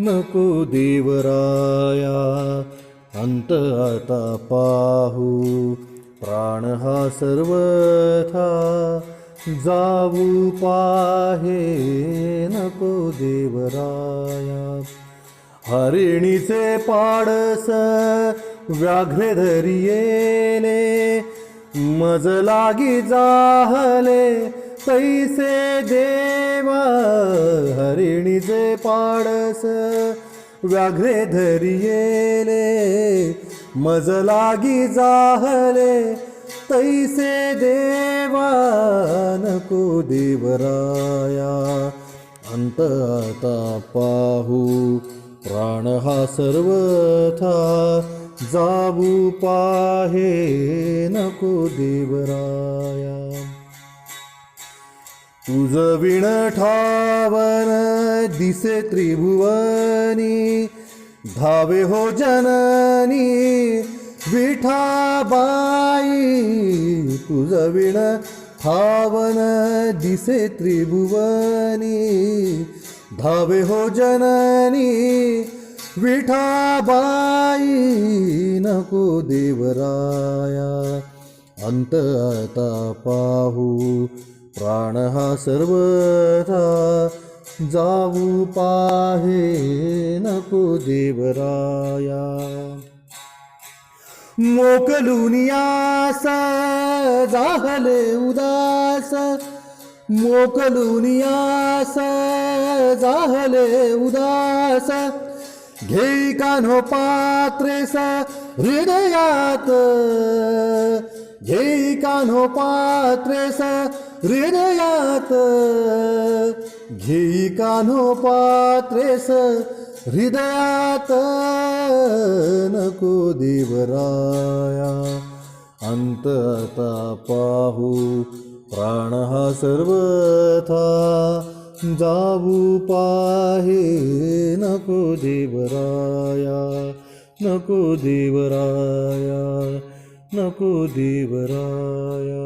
नको देवराया अंत आता पाहू. प्राण हा सर्वथा जाऊ पाहे नको देवराया. हरिणीचे पाडस व्याघ्रे धरियेले मज लागी जाहले तैसे दे हरिणीचे पाडस व्याघ्रे धरियेले मज लागी जाहले तैसे देवा नको देवराया। अंत आता पाहू प्राण हा सर्वथा जाऊ पाहे नको देवराया। तुझ हो विण ठावन दिसे त्रिभुवनी धावे हो जननी विठाबाई तुझ विण ठावन दिसे त्रिभुवनी धावे हो जननी विठाबाई नको देवराया अंत आता पाहू प्राण हा सर्वथा जाऊ पाहे नको देवराया। मोकलुनियास जाहले उदास। मोकलुनियास जाहले उदास। घे कान्हो पात्रेस हृदयात कान्हो पात्रेस हृदयात. घेई कान्हो पात्रेस हृदयात. नको देवराया. अंत आता पाहू प्राण हा सर्वथा. जाऊ पाहे नको देवराया. नको देवराया. नको देवराया.